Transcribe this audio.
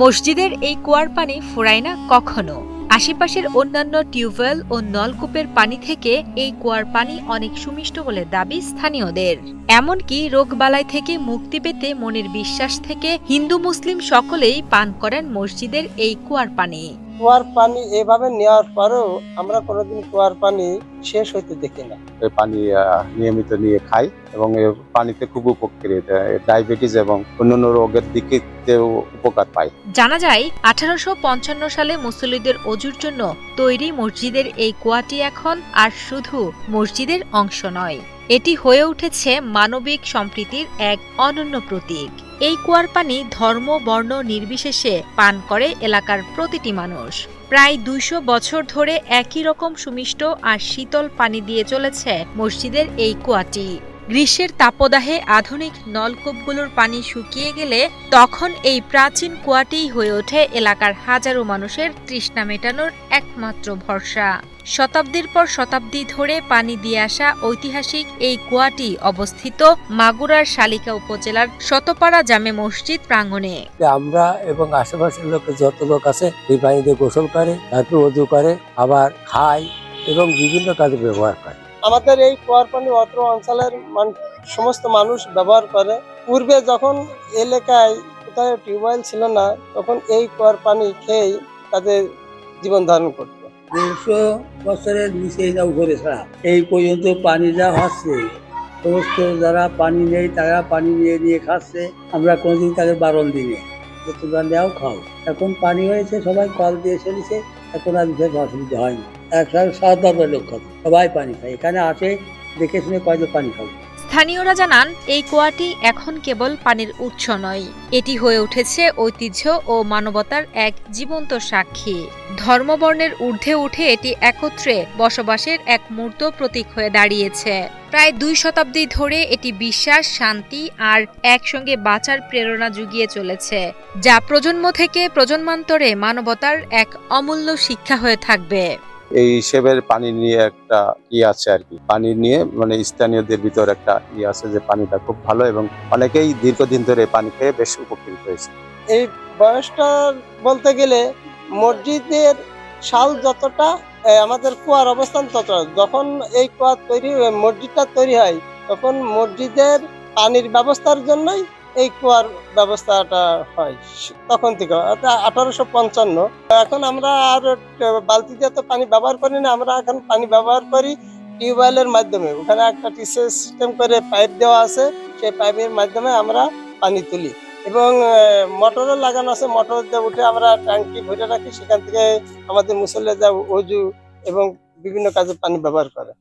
মসজিদের এই কুয়ার পানি ফুরায় না কখনো। আশেপাশের অন্যান্য টিউবওয়েল ও নলকূপের পানি থেকে এই কুয়ার পানি অনেক সুমিষ্ট বলে দাবি স্থানীয়দের। এমনকি রোগবালাই থেকে মুক্তি পেতে মনের বিশ্বাস থেকে হিন্দু মুসলিম সকলেই পান করেন মসজিদের এই কুয়ার পানি। কুয়ার পানি এভাবে নেওয়ার পরেও আমরা কোনোদিন কুয়ার পানি শেষ হইতে দেখি না। এই পানি নিয়মিত নিয়ে খাই এবং এর পানিতে খুব উপকৃত। ডায়াবেটিস এবং অন্যান্য রোগের দিকেও উপকার পাই জানা যায় আঠারোশো পঞ্চান্ন সালে মুসল্লিদের অজুর জন্য তৈরি মসজিদের এই কুয়াটি এখন আর শুধু মসজিদের অংশ নয় এটি হয়ে উঠেছে মানবিক সম্প্রীতির এক অনন্য প্রতীক। এই কুয়ার পানি ধর্ম বর্ণ নির্বিশেষে পান করে এলাকার প্রতিটি মানুষ। প্রায় দুইশো বছর ধরে একই রকম সুমিষ্ট আর শীতল পানি দিয়ে চলেছে মসজিদের এই কুয়াটি। গ্রীষ্মের তাপদাহে আধুনিক নলকূপগুলোর পানি শুকিয়ে গেলে তখন এই প্রাচীন কুয়াটিই হয়ে ওঠে এলাকার হাজারো মানুষের তৃষ্ণা মেটানোর একমাত্র ভরসা। শতাব্দীর পর শতাব্দী ধরে পানি দিয়ে আসা ঐতিহাসিক এই কুয়াটি অবস্থিত মাগুরার শালিকা উপজেলার শতপাড়া জামে মসজিদ প্রাঙ্গণে। আমরা এবং আশেপাশের লোক, যত লোক আছে, এই পানিতে গোসল করে, তারপর অজু করে, আবার খায়। এবং বিভিন্ন কাজে ব্যবহার করে। আমাদের এই কুয়ার পানি অত্র অঞ্চলের মান- সমস্ত মানুষ ব্যবহার করে। পূর্বে যখন এলাকায় কোথায় টিউবওয়েল ছিল না তখন এই কুয়ার পানি খেয়েই তাদের জীবন ধারণ করত। দেড়শো বছরের নিচে যা উপরে ছাড়া এই পর্যন্ত পানি যা হচ্ছে সমস্ত যারা পানি নেই তারা পানি নিয়ে নিয়ে খাচ্ছে। আমরা কোনোদিন তাদের বারণ দিনে যে তোমরা নেও খাও। এখন পানি হয়েছে সবাই কল দিয়ে চলেছে এখন আর বিশেষ অসুবিধা হয়নি সাত লোক খাবে। সবাই পানি খায়। এখানে আসে, দেখে শুনে পানি খাবে। স্থানীয়রা জানান, এই কুয়াটি এখন কেবল পানির উৎস নয়। এটি হয়ে উঠেছে ঐতিহ্য ও মানবতার এক জীবন্ত সাক্ষী। ধর্মবর্ণের ঊর্ধ্বে উঠে এটি একত্রে বসবাসের এক মূর্ত প্রতীক হয়ে দাঁড়িয়েছে। প্রায় দুই শতাব্দী ধরে এটি বিশ্বাস, শান্তি আর একসঙ্গে বাঁচার প্রেরণা জুগিয়ে চলেছে, যা প্রজন্ম থেকে প্রজন্মান্তরে মানবতার এক অমূল্য শিক্ষা হয়ে থাকবে। এই হিসেবের পানি নিয়ে একটা ই আছে আর কি। পানি নিয়ে মানে স্থানীয়দের ভিতর একটা ই আছে যে পানিটা খুব ভালো এবং অনেকেই দীর্ঘদিন ধরে পানি খেয়ে বেশ উপকৃত হয়েছে। এই বয়সটা বলতে গেলে মসজিদের সাল যতটা আমাদের কুয়ার অবস্থান ততটা। যখন এই কুয়া তৈরি মসজিদটা তৈরি হয়, তখন মসজিদের পানির ব্যবস্থার জন্যই এই কুয়ার ব্যবস্থাটা হয়। তখন থেকে। আঠারোশো পঞ্চান্ন। এখন আমরা আর বালতি দিয়ে তো পানি ব্যবহার করি না। আমরা এখন পানি ব্যবহার করি টিউবওয়েলের মাধ্যমে। ওখানে একটা টিসের সিস্টেম করে পাইপ দেওয়া আছে। সেই পাইপের মাধ্যমে আমরা পানি তুলি। এবং মোটরও লাগানো আছে। মোটর দিয়ে উঠে আমরা ট্যাঙ্কি ভরে রাখি। সেখান থেকে আমাদের মুসল্লি যা অজু এবং বিভিন্ন কাজে পানি ব্যবহার করে।